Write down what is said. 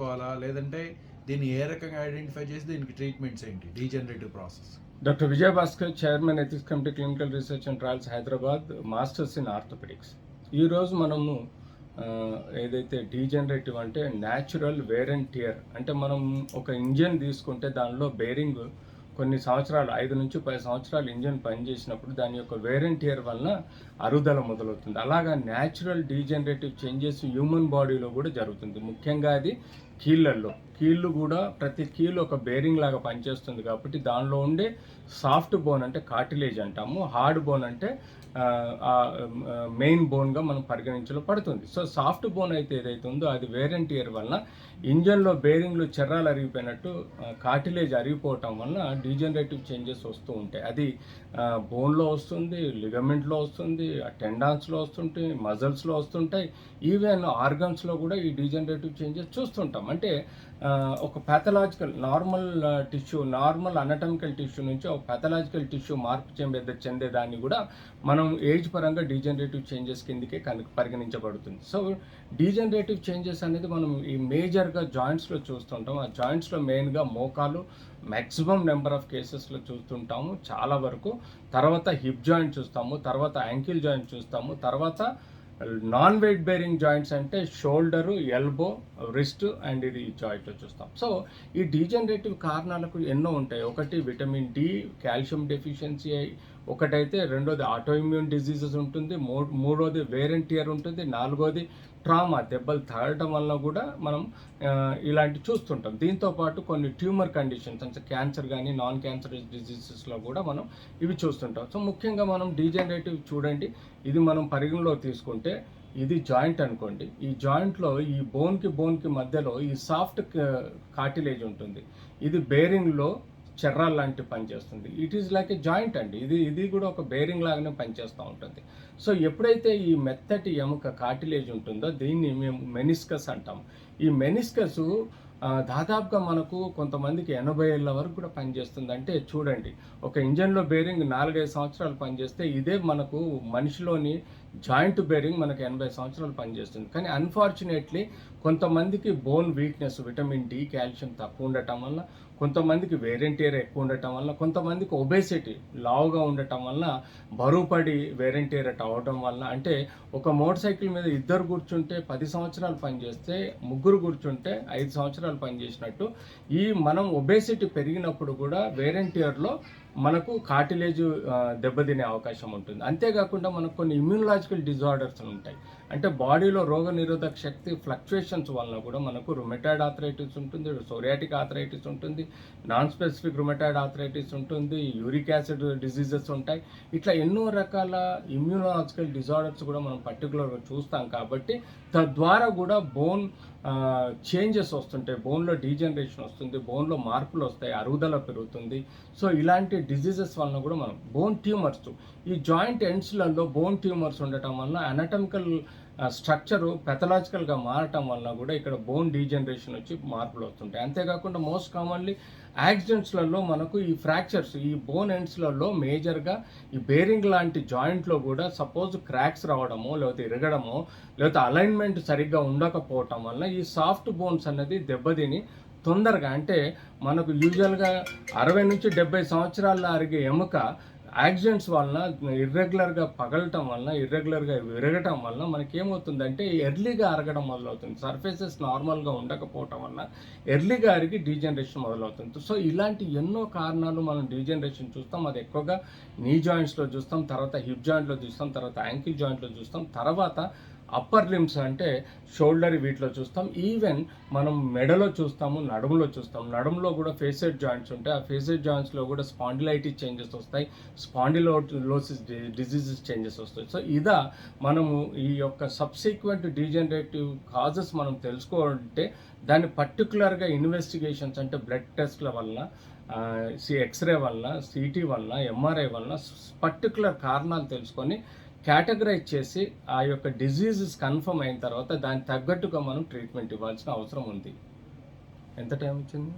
చేసుకోవాలా? లేదంటే దీన్ని ఏ రకంగా ఐడెంటిఫై చేసి దీనికి ట్రీట్మెంట్స్ ఏంటి? Degenerative process. Doctor Vijay Bhaskar chairman ethics committee clinical research and trials Hyderabad masters in orthopaedics. ఈరోజు మనము ఏదైతే డీజనరేటివ్ అంటే న్యాచురల్ వేర్ అండ్ టియర్ అంటే మనం ఒక ఇంజన్ తీసుకుంటే దానిలో బేరింగ్ కొన్ని సంవత్సరాలు ఐదు నుంచి పది సంవత్సరాలు ఇంజన్ పనిచేసినప్పుడు దాని యొక్క వేర్ అండ్ టియర్ వలన అరుదల మొదలవుతుంది. అలాగా న్యాచురల్ డీజనరేటివ్ చేంజెస్ హ్యూమన్ బాడీలో కూడా జరుగుతుంది. ముఖ్యంగా అది కీళ్ళల్లో. కీళ్ళు కూడా ప్రతి కీళ్ళు ఒక బేరింగ్ లాగా పనిచేస్తుంది కాబట్టి దానిలో ఉండే సాఫ్ట్ బోన్ అంటే కార్టిలేజ్ అంటాము. హార్డ్ బోన్ అంటే మెయిన్ బోన్గా మనం పరిగణించలో పడుతుంది. సో సాఫ్ట్ బోన్ అయితే ఏదైతే ఉందో అది వేరెంట్ ఇయర్ వలన ఇంజన్లో బేరింగ్లు చెర్రాలు అరిగిపోయినట్టు కార్టిలేజ్ అరిగిపోవటం వలన డీజనరేటివ్ చేంజెస్ వస్తూ ఉంటాయి. అది బోన్లో వస్తుంది లిగమెంట్లో వస్తుంది టెండాన్స్లో వస్తుంటాయి మజల్స్లో వస్తుంటాయి. ఈవెన్ ఆర్గన్స్లో కూడా ఈ డీజనరేటివ్ చేంజెస్ చూస్తుంటాం. అంటే ఒక pathological normal tissue normal anatomical tissue నుంచి ఒక ప్యాథలాజికల్ టిష్యూ మార్పు చెందే చెందేదాన్ని కూడా మనం ఏజ్ పరంగా డీజనరేటివ్ చేంజెస్ కిందకే కనుక పరిగణించబడుతుంది. సో డీజనరేటివ్ చేంజెస్ అనేది మనం ఈ మేజర్గా జాయింట్స్లో చూస్తుంటాం. ఆ జాయింట్స్లో మెయిన్గా మోకాలు మ్యాక్సిమం నెంబర్ ఆఫ్ కేసెస్లో చూస్తుంటాము. చాలా వరకు తర్వాత హిప్ జాయింట్ చూస్తాము తర్వాత యాంకిల్ జాయింట్ చూస్తాము తర్వాత నాన్ వెయిట్ బేరింగ్ జాయింట్స్ అంటే షోల్డరు ఎల్బో రిస్ట్ అండ్ ఇది జాయింట్ చూస్తాం సో ఈ డీజనరేటివ్ కారణాలకు ఎన్నో ఉంటాయి. ఒకటి విటమిన్ డి కాల్షియం డెఫిషియన్సీ ఒకటైతే రెండోది ఆటోఇమ్యూన్ డిజీజెస్ ఉంటుంది మూ మూడోది వేరెంటియర్ ఉంటుంది నాలుగోది ట్రామా దెబ్బలు తగలటం వల్ల కూడా మనం ఇలాంటి చూస్తుంటాం. దీంతో పాటు కొన్ని ట్యూమర్ కండిషన్స్ అంటే క్యాన్సర్ కానీ నాన్ క్యాన్సర్ డిజీజెస్లో కూడా మనం ఇవి చూస్తుంటాం. సో ముఖ్యంగా మనం డీజనరేటివ్ చూడండి. ఇది మనం పరిగణలో తీసుకుంటే ఇది జాయింట్ అనుకోండి. ఈ జాయింట్లో ఈ బోన్కి బోన్కి మధ్యలో ఈ సాఫ్ట్ కాటిలేజ్ ఉంటుంది. ఇది బేరింగ్లో చెర్రాల్ లాంటి పని చేస్తుంది it is like a joint అండి. ఇది ఇది కూడా ఒక బేరింగ్ లాగానే పనిచేస్తూ ఉంటుంది. సో ఎప్పుడైతే ఈ మెత్తటి ఎముక కాటిలేజ్ ఉంటుందో దీన్ని మేము మెనిస్కస్ అంటాం. ఈ మెనిస్కస్ దాదాపుగా మనకు కొంతమందికి ఎనభై ఏళ్ళ వరకు కూడా పనిచేస్తుంది. అంటే చూడండి ఒక ఇంజన్లో బేరింగ్ నాలుగైదు సంవత్సరాలు పనిచేస్తే ఇదే మనకు మనిషిలోని జాయింట్ బేరింగ్ మనకు ఎనభై సంవత్సరాలు పనిచేస్తుంది. కానీ అన్ఫార్చునేట్లీ కొంతమందికి bone weakness vitamin D calcium తక్కువ ఉండటం వల్ల కొంతమందికి వేరెంటీర్ ఎక్కువ ఉండటం వల్ల కొంతమందికి ఒబేసిటీ లావుగా ఉండటం వల్ల బరువు పడి వేరెంటియర్ అవ్వడం వల్ల అంటే ఒక మోటార్ సైకిల్ మీద ఇద్దరు కూర్చుంటే పది సంవత్సరాలు పనిచేస్తే ముగ్గురు కూర్చుంటే ఐదు సంవత్సరాలు పనిచేసినట్టు ఈ మనం ఒబేసిటీ పెరిగినప్పుడు కూడా వేరెంటీయర్లో మనకు కార్టిలేజ్ దెబ్బతినే అవకాశం ఉంటుంది. అంతేకాకుండా మనకు కొన్ని ఇమ్యూనలాజికల్ డిజార్డర్స్ ఉంటాయి. అంటే బాడీలో రోగ నిరోధక శక్తి ఫ్లక్చుయేషన్స్ వలన కూడా మనకు రుమెటాయిడ్ ఆథరైటిస్ ఉంటుంది సోరియాటిక్ ఆథరైటిస్ ఉంటుంది నాన్ స్పెసిఫిక్ రుమెటాయిడ్ ఆథరైటిస్ ఉంటుంది యూరిక్ యాసిడ్ డిసీజెస్ ఉంటాయి. ఇట్లా ఎన్నో రకాల ఇమ్యూనలాజికల్ డిజార్డర్స్ కూడా మనం పర్టికులర్గా చూస్తాం కాబట్టి తద్వారా కూడా బోన్ చేంజెస్ వస్తుంటాయి. బోన్లో డీజనరేషన్ వస్తుంది బోన్లో మార్పులు వస్తాయి అరుగుదల పెరుగుతుంది. సో ఇలాంటి డిజీజెస్ వలన కూడా మనం బోన్ ట్యూమర్స్ ఈ జాయింట్ ఎండ్స్లలో బోన్ ట్యూమర్స్ ఉండటం వలన అనటమికల్ స్ట్రక్చరు పెథలాజికల్గా మారటం వలన కూడా ఇక్కడ బోన్ డీజనరేషన్ వచ్చి మార్పులు వస్తుంటాయి. అంతేకాకుండా మోస్ట్ కామన్లీ యాక్సిడెంట్స్లలో మనకు ఈ ఫ్రాక్చర్స్ ఈ బోన్ ఎండ్స్లలో మేజర్గా ఈ బేరింగ్ లాంటి జాయింట్లో కూడా సపోజ్ క్రాక్స్ రావడమో లేకపోతే ఇరగడమో లేకపోతే అలైన్మెంట్ సరిగ్గా ఉండకపోవటం వల్ల ఈ సాఫ్ట్ బోన్స్ అనేది దెబ్బతిని తొందరగా అంటే మనకు యూజువల్గా అరవై నుంచి డెబ్బై సంవత్సరాల అరిగే ఎముక యాక్సిడెంట్స్ వలన ఇర్రెగ్యులర్గా పగలటం వలన ఇర్రెగ్యులర్గా విరగటం వలన మనకి ఏమవుతుందంటే ఎర్లీగా అరగడం మొదలవుతుంది. సర్ఫేసెస్ నార్మల్గా ఉండకపోవటం వలన ఎర్లీగా అరిగి డీజనరేషన్ మొదలవుతుంది. సో ఇలాంటి ఎన్నో కారణాలు మనం డీజనరేషన్ చూస్తాం. అది ఎక్కువగా నీ జాయింట్స్లో చూస్తాం తర్వాత హిప్ జాయింట్లో చూస్తాం తర్వాత యాంకిల్ జాయింట్లో చూస్తాం. తర్వాత అప్పర్ లిమ్స్ అంటే షోల్డర్ వీటిలో చూస్తాం. ఈవెన్ మనం మెడలో చూస్తాము నడుములో చూస్తాం. నడుములో కూడా ఫేసెడ్ జాయింట్స్ ఉంటాయి. ఆ ఫేసెడ్ జాయింట్స్లో కూడా స్పాండిలైటిస్ చేంజెస్ వస్తాయి. స్పాండిలోసిస్ డిజీజెస్ చేంజెస్ వస్తాయి. సో ఇదా మనము ఈ యొక్క సబ్సీక్వెంట్ డీజనరేటివ్ కాజెస్ మనం తెలుసుకోవాలంటే దాన్ని పర్టికులర్గా ఇన్వెస్టిగేషన్స్ అంటే బ్లడ్ టెస్ట్ల వల్ల ఎక్స్రే వల్ల సిటీ వల్ల ఎంఆర్ఐ వల్ల పర్టికులర్ కారణాలు తెలుసుకొని కేటగరైజ్ చేసి ఆ యొక్క డిజీజెస్ కన్ఫర్మ్ అయిన తర్వాత దానికి తగ్గట్టుగా మనం ట్రీట్మెంట్ ఇవ్వాల్సిన అవసరం ఉంది. ఎంత టైం వచ్చింది?